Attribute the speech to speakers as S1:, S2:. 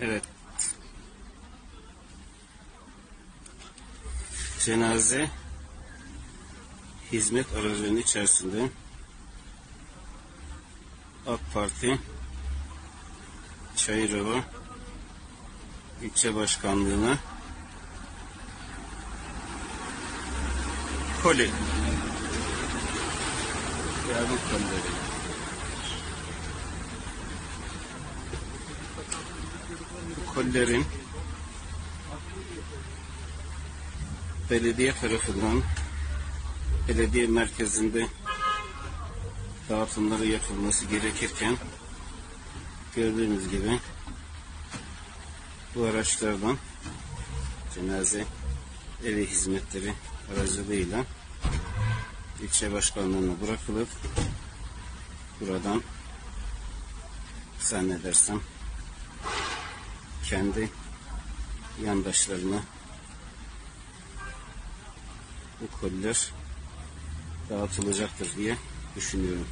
S1: Evet. Cenaze hizmet aracının içerisinde AK Parti Çayırova ilçe başkanlığına koli yardım kolileri bu kolilerin belediye tarafından belediye merkezinde dağıtımları yapılması gerekirken gördüğünüz gibi bu araçlardan cenaze evi hizmetleri aracılığıyla ilçe başkanlığına bırakılıp buradan zannedersem kendi yandaşlarına bu koliler dağıtılacaktır diye düşünüyorum.